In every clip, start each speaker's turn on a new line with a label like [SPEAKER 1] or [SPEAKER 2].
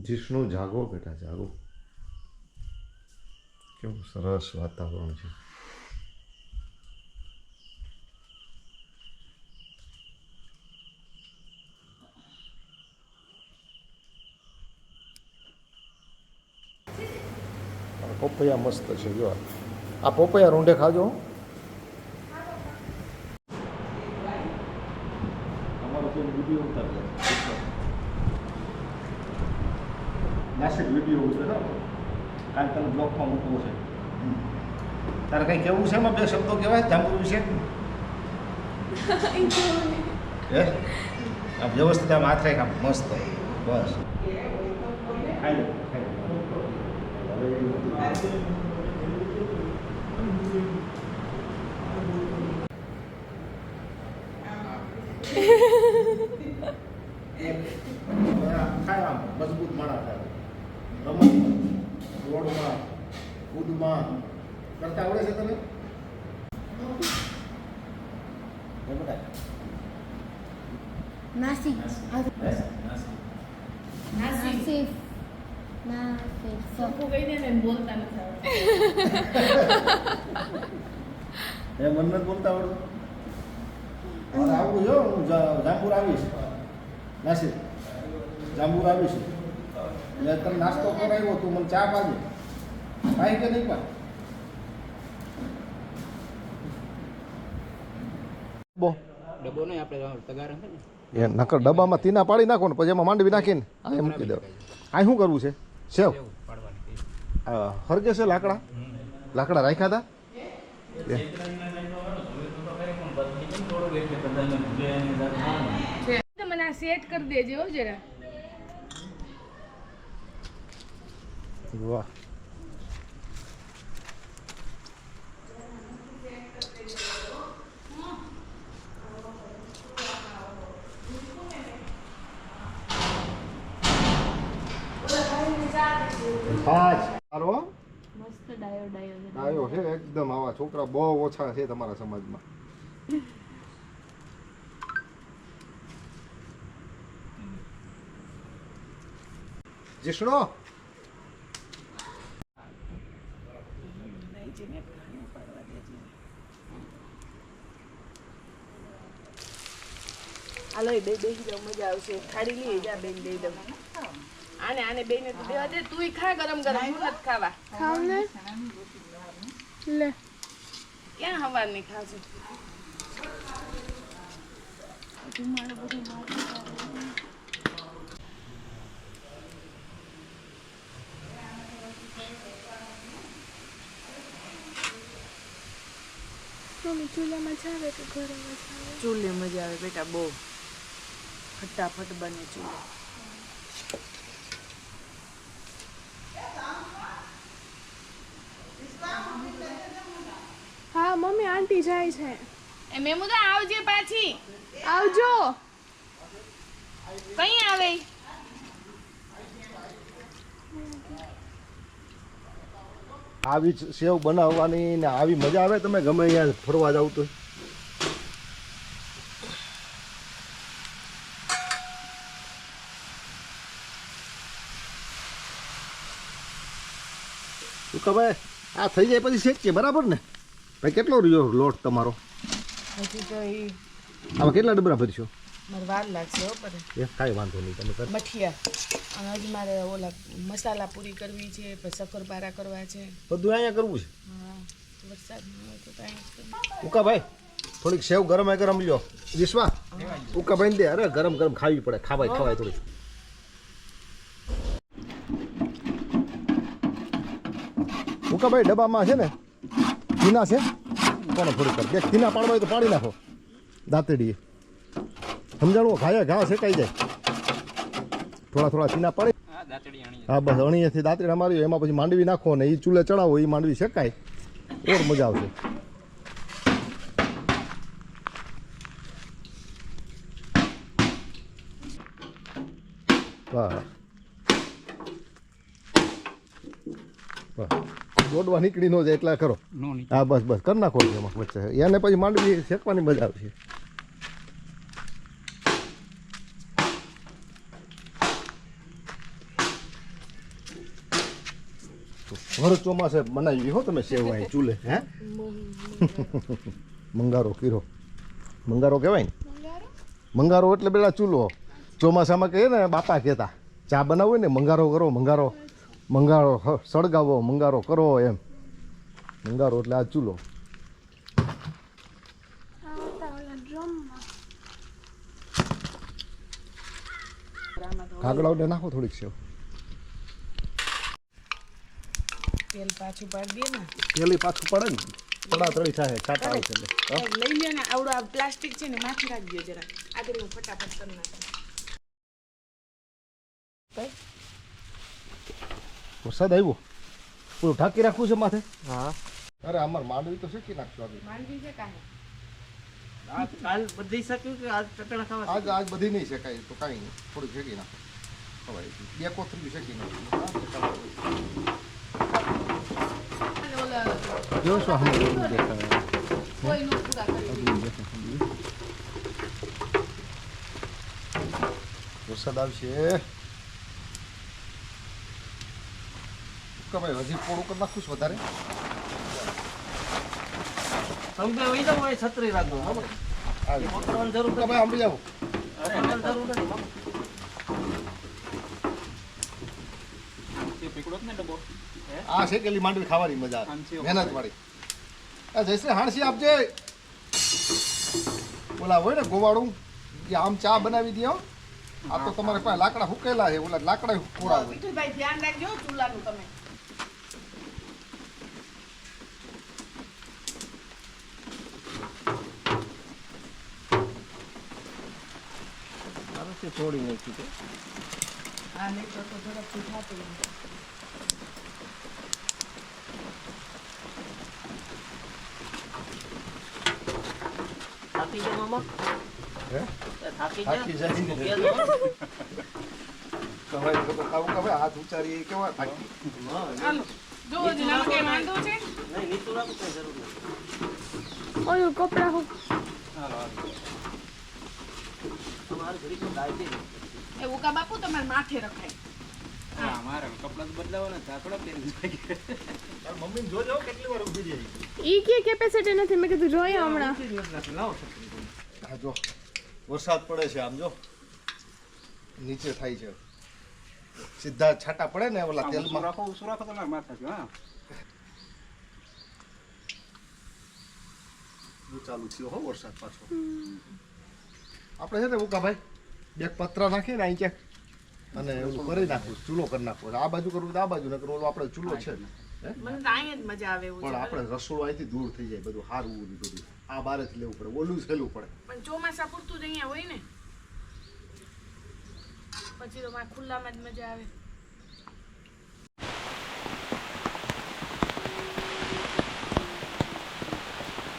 [SPEAKER 1] જીષ્ણુ જાગો બેટા, જાગો. કેવું સરસ વાતાવરણ છે. પપૈયા મસ્ત છે, જો. આ પપૈયા રૂંઢે ખાજો હો.
[SPEAKER 2] અમારો કોઈ વીડિયો ઉતારજો નાસિક વીડિયો ઉતારો કારણ તને બ્લોકમાં મૂકવો છે તારે કંઈ કેવું છે એમાં બે શબ્દો કહેવાય જાંબુ વિશે આમ વ્યવસ્થિત આમ હાથ રાખ આમ મસ્ત બસ ખાઈ ખાઈ લો. થાય આમ મજબૂત માણસ થાય રમતમાં દોડમાં કૂદમાં કરતા આવડે છે તને એ બધા
[SPEAKER 3] નાસિક? નાસિક નાસિક
[SPEAKER 4] સપુ કહી દે ને બોલતા નથી
[SPEAKER 2] એ મન નથી બોલતા આવડતું આવવું જો હું જાંબુર આવીશ નાસિક જાંબુર આવીશ એટલે તને નાસ્તો કરાવ્યો તું મને ચા પાજે પાઈ કે નહીં પા
[SPEAKER 1] બો.
[SPEAKER 5] ડબ્બો નહીં આપણે તગાર ને.
[SPEAKER 1] એ નકર ડબ્બામાં તીના પાડી નાખો ને પછી એમાં માંડવી નાખીને આ મૂકી દો. આ શું કરવું છે? સેવ. હરગે છે લાકડા? લાકડા રાખ્યા હતા.
[SPEAKER 4] મને આ સેટ કરી દેજે જરા.
[SPEAKER 1] વાહ. હાજ સારો
[SPEAKER 4] મસ્ત ડાયો ડાયો
[SPEAKER 1] ડાયો છે એકદમ આવા છોકરા બહુ ઓછા છે તમારા સમાજમાં. જીષ્ણો?
[SPEAKER 4] હાલો બે બેસી જાવ મજા આવશે. ખાડી લઈ જા બેન દઈ દઉં આને આને બેને તો દેવા દે તુંય ખા ગરમ ગરમ હું નથી ખાવા. ખાવ ને લે. ક્યાં હવારની ખાશે? ચૂલે મજા આવે બેટા બહુ. ફટાફટ બને ચૂલે.
[SPEAKER 6] હા મમ્મી આંટી જાય છે.
[SPEAKER 4] એ મેમુદા આવજે પાછી.
[SPEAKER 6] આવજો.
[SPEAKER 4] કઈ આવે?
[SPEAKER 1] આવી સેવ બનાવવાની ને આવી મજા આવે તમે ગમે અહીંયા ફરવા જાવ તો. શું ખબર? આ થઈ જાય પછી શેકીએ બરાબર ને? ભાઈ કેટલો રહ્યો લોટ તમારો?
[SPEAKER 4] હજી તો એ
[SPEAKER 1] આમાં કેટલા ડબરા ભરશો?
[SPEAKER 4] મારે વાર લાગશે હો પર
[SPEAKER 1] એ કાંઈ વાંધો નહીં તમે કર.
[SPEAKER 4] મઠિયા. અને હજી મારે ઓલા મસાલા પૂરી કરવી છે પછી શક્કરપારા કરવા છે.
[SPEAKER 1] બધું અહીંયા કરવું છે?
[SPEAKER 4] હા વરસાદ ન હોય તો કાંઈ
[SPEAKER 1] ઉકાભાઈ થોડીક સેવ ગરમ ગરમ લ્યો. વિશ્વા ઉકાભાઈ દે અરે ગરમ ગરમ ખાવી પડે ખાવાય ખવાય થોડી ઉકાભાઈ ડબ્બામાં છે ને ચીના છે કોને થોડી કર કે કીના પાડવા હોય તો પાડી નાખો દાંતડીએ. સમજાણું? ઘાયા ઘા શેકાઈ જાય. થોડા થોડા ચીના પાડી.
[SPEAKER 5] હા
[SPEAKER 1] હા બસ અણીએથી દાંતડીના મારી એમાં પછી માંડવી નાખો ને એ ચૂલે ચડાવો એ માંડવી શેકાય. ઓર મજા આવશે. વાહ. વાહ. દોડવા નીકળી ન જાય એટલા કરો. હા બસ બસ કરી નાખો એમાં વચ્ચે. એને પછી માંડવી શેકવાની મજા આવશે. ભર ચોમાસે બનાવી હો તમે સેવ અહીં ચૂલે હે? મંગારો કીરો. મંગારો કહેવાય ને? મંગારો? એટલે પેલા ચૂલો. ચોમાસામાં કહે ને બાપા કહેતા ચા બનાવો ને મંગારો કરો મંગારો. મંગારો સળગાવો મંગારો કરો એમ. મંગારો એટલે આ ચૂલો.
[SPEAKER 6] ડ્રમમાં
[SPEAKER 1] કાગડાઓને નાખો થોડીક સેવ.
[SPEAKER 4] તેલ પાછું પાડી દે ને.
[SPEAKER 1] પાછું પડે થાય છાટા એટલે.
[SPEAKER 4] લઈ લે ને આવડો આ પ્લાસ્ટિક છે ને માથે રાખજો જરા. આગળ હું ફટાફટ કરી નાખું.
[SPEAKER 1] વરસાદ આવ્યો. પૂરું ઢાંકી રાખવું છે માથે?
[SPEAKER 7] હા.
[SPEAKER 1] અરે અમાર માંડવી તો શેકી નાખશું આજે?
[SPEAKER 4] માંડવી છે કાંઈ.
[SPEAKER 7] આજ કાલ બધી શક્યું કે આજ ચટણા ખાવા
[SPEAKER 1] આજ આજ બધી નહીં શેકાય તો કાંઈ નહીં. થોડી શેકી નાખો. ખવાય બે કોથળી શેકી નાખો. જો શું હમ
[SPEAKER 4] કોઈ નો પૂરા કરી
[SPEAKER 1] વરસાદ આવશે. કે ભાઈ હજી પોળું કરી નાખું છું વધારે.
[SPEAKER 7] તમે વહી છત્રી રાખજો બરાબર જરૂર
[SPEAKER 1] કે ભાઈ આંબી જાઓ.
[SPEAKER 7] પકડવાની જરૂર નથી
[SPEAKER 5] પીકડો ને ડબ્બો?
[SPEAKER 1] આ શેકેલી માંડવી ખાવાની મજા આવે. મહેનત વાળી. આ જયશ્રી હાણસી આપજે. ઓલા હોય ને ગોવાળું કે આમ ચા બનાવી દો આ તો તમારે પાસે લાકડા હુકેલા છે ઓલા લાકડા કોરા હોય.
[SPEAKER 4] ધ્યાન રાખજો ચૂલાનું તમે.
[SPEAKER 7] છે છોડી નાખી છે?
[SPEAKER 4] હા નહીં તો તો
[SPEAKER 7] થાકી મામા?
[SPEAKER 1] હે?
[SPEAKER 7] થાકી
[SPEAKER 1] જાય? કવાય કાવું કવાય હાથ ઉચારી કેવા થાકી?
[SPEAKER 7] હા,
[SPEAKER 4] જો વાંધો છે?
[SPEAKER 7] નહીં નીચું રાખો જરૂર નથી.
[SPEAKER 6] ઓલું કપડા હું.
[SPEAKER 7] તો દાય
[SPEAKER 4] એ ઉકા બાપુ તમારે માથે રખાય.
[SPEAKER 5] હા મારે કપડા બદલાવાના થોડા પહેરી
[SPEAKER 1] જોજો કેટલી વાર ઊભી રહી.
[SPEAKER 6] ઈ કે કેપેસિટી નથી મેં કીધું જોઈએ હમણાં.
[SPEAKER 7] લાવો.
[SPEAKER 1] જો વરસાદ પડે છે આમ જો. નીચે થાય છે. સીધા છાટા પડે ને ઓલા
[SPEAKER 5] તેલમાં. રાખો ઉસું રાખો તમારે છે હા.
[SPEAKER 1] ચાલુ થયો હો વરસાદ પાછો. આપણે છે ને ઉકાભાઈ બે પતરા નાખીને અહીં ક્યાંક. અને એવું કરી નાખવું ચૂલો કરી નાખવો. આ બાજુ કરવું તો આ બાજુ ને કરવું આપણે ચૂલો છે હે?
[SPEAKER 4] અહીંયા જ મજા આવે
[SPEAKER 1] પણ આપણે રસોડું અહીંથી દૂર થઈ જાય બધું હારવું બધું. આ બારેથી લેવું પડે ઓલું સહેલું પડે.
[SPEAKER 4] પણ ચોમાસા પૂરતું જ અહીંયા હોય ને? પછી તો ખુલ્લામાં જ મજા આવે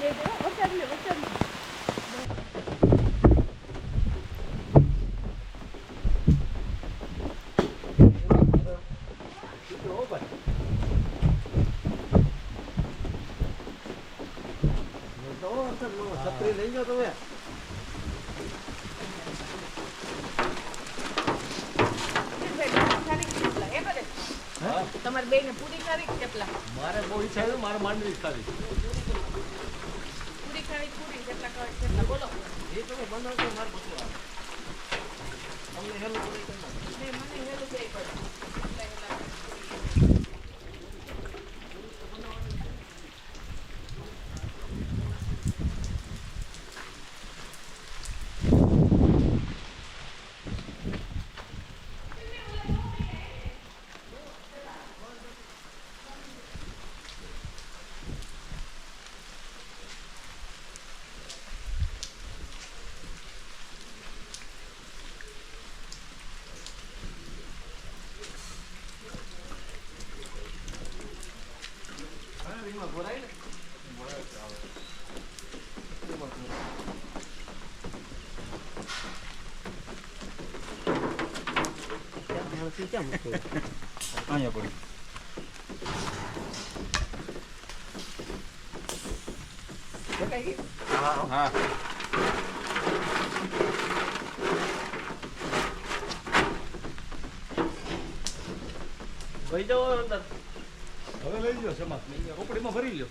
[SPEAKER 6] લે દે વરસાદ લે વરસાદ લે
[SPEAKER 7] તો વરસાદ મામા, છત્રી લઈ જાઓ તમે
[SPEAKER 4] તમારે બે ને પૂરી ખાવી કેટલા
[SPEAKER 7] મારે બહુ ઈચ્છા છે મારે માંડવી ખાવી
[SPEAKER 4] પૂરી ખાવી પૂરી કેટલા ખાવી કેટલા બોલો
[SPEAKER 7] એ તમે બનાવશો મારે બધું તમને હેલું પડે કે ના?
[SPEAKER 4] ને મને હેલું જાય પડે
[SPEAKER 7] ક્યાં ભેણસી ક્યાં મૂકો?
[SPEAKER 5] અહીંયા પડી હા
[SPEAKER 7] વહી જાઓ અંદર હવે લઈ લ્યો સમાજ કોપડીમાં ભરી લ્યો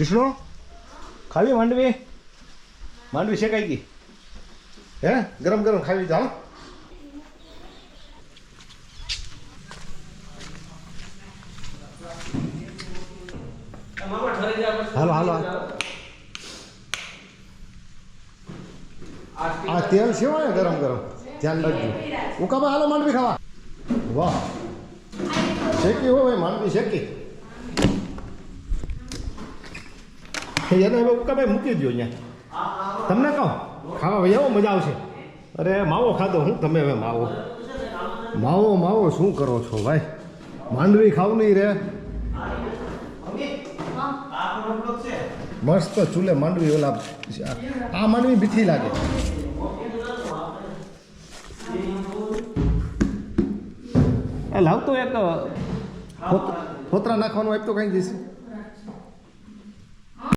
[SPEAKER 1] જીષ્ણુ ખાવી માંડવી? માંડવી શેકાઈ ગઈ. હે? ગરમ ગરમ ખાવી જાઓ હાલો હાલો. આ તેલ સેવાય ગરમ ગરમ? ધ્યાન રાખજો. ઉકામાં હાલો માંડવી ખાવા. વાહ. શેકી હો ભાઈ, માંડવી શેકી. એને હવે મૂકી દો અહીંયા તમને કહો ખાવા ભાઈ આવો મજા આવશે અરે માવો ખાધો હું તમે હવે માવો માવો માવો શું કરો છો ભાઈ માંડવી ખાવ નહીં રે મસ્ત ચૂલે માંડવી ઓલા આ માંડવી બીઠી લાગે એ લાવતો એક ફોતરા નાખવાનું આપતો કઈ જઈશ